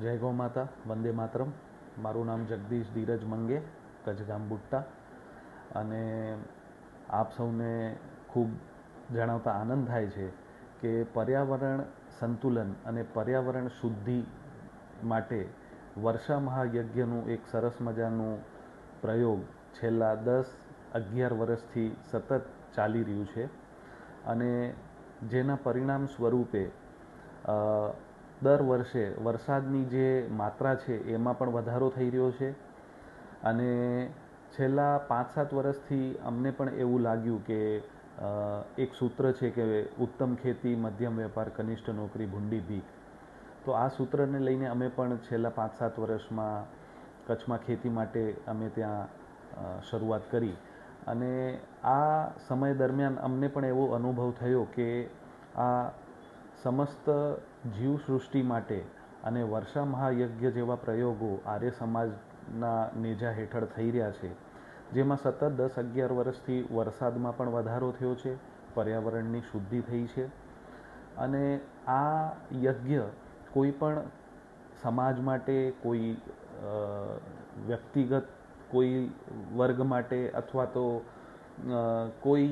જય ગૌ માતા, વંદે માતરમ. મારું નામ જગદીશ ધીરજ મંગે કચગામ બુટ્ટા. અને આપ સૌને ખૂબ જણાવતા આનંદ થાય છે કે પર્યાવરણ સંતુલન અને પર્યાવરણ શુદ્ધિ માટે વર્ષા મહાયજ્ઞનું એક સરસ મજાનું પ્રયોગ છેલ્લા દસ અગિયાર વર્ષથી સતત ચાલી રહ્યું છે. અને જેના પરિણામ સ્વરૂપે દર વર્ષે વરસાદની જે માત્રા છે એમાં પણ વધારો થઈ રહ્યો છે. અને છેલ્લા પાંચ સાત વર્ષથી અમને પણ એવું લાગ્યું કે એક સૂત્ર છે કે ઉત્તમ ખેતી, મધ્યમ વેપાર, કનિષ્ઠ નોકરી, ભૂંડી, ભીખ. તો આ સૂત્રને લઈને અમે પણ છેલ્લા પાંચ સાત વર્ષમાં કચ્છમાં ખેતી માટે અમે ત્યાં શરૂઆત કરી. અને આ સમય દરમિયાન અમને પણ એવો અનુભવ થયો કે આ સમસ્ત જીવસૃષ્ટિ માટે અને વર્ષા મહાયજ્ઞ જેવા પ્રયોગો આર્ય સમાજના નેજા હેઠળ થઈ રહ્યા છે, જેમાં સતત દસ અગિયાર વર્ષથી વરસાદમાં પણ વધારો થયો છે, પર્યાવરણની શુદ્ધિ થઈ છે. અને આ યજ્ઞ કોઈ પણ સમાજ માટે, કોઈ વ્યક્તિગત કોઈ વર્ગ માટે અથવા તો કોઈ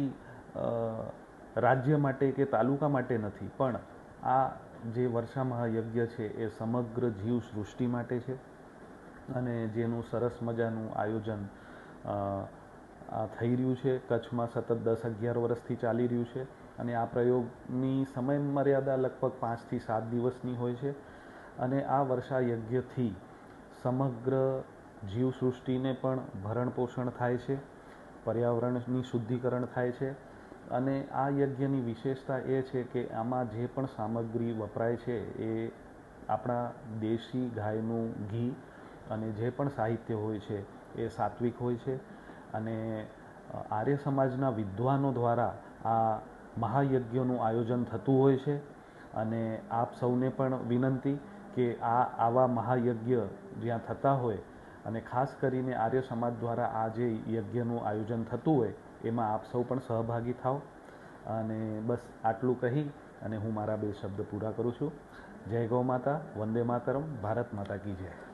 રાજ્ય માટે કે તાલુકા માટે નથી, પણ આ જે વર્ષા મહાયજ્ઞ છે એ સમગ્ર જીવ સૃષ્ટિ માટે છે અને જેનું સરસ મજાનું આયોજન થઈ રહ્યું છે. કચ્છમાં સતત દસ અગિયાર વર્ષથી ચાલી રહ્યું છે અને આ પ્રયોગની સમય મર્યાદા લગભગ પાંચથી સાત દિવસની હોય છે. અને આ વર્ષા યજ્ઞથી સમગ્ર જીવસૃષ્ટિને પણ ભરણપોષણ થાય છે, પર્યાવરણની શુદ્ધિકરણ થાય છે. અને આ યજ્ઞની વિશેષતા એ છે કે આમાં જે પણ સામગ્રી વપરાય છે એ આપણા દેશી ગાયનું ઘી અને જે પણ સાહિત્ય હોય છે એ સાત્વિક હોય છે. અને આર્ય સમાજના વિદ્વાનો દ્વારા આ મહાયજ્ઞનું આયોજન થતું હોય છે. અને આપ સૌને પણ વિનંતી કે આ આવા મહાયજ્ઞ જ્યાં થતા હોય અને ખાસ કરીને આર્ય સમાજ દ્વારા આ જે યજ્ઞનું આયોજન થતું હોય, એમાં આપ સૌ પણ સહભાગી થાઓ. અને બસ આટલું કહી અને હું મારા બે શબ્દ પૂરા કરું છું. જય ગૌ માતા, વંદે માતરમ, ભારત માતા કી જય.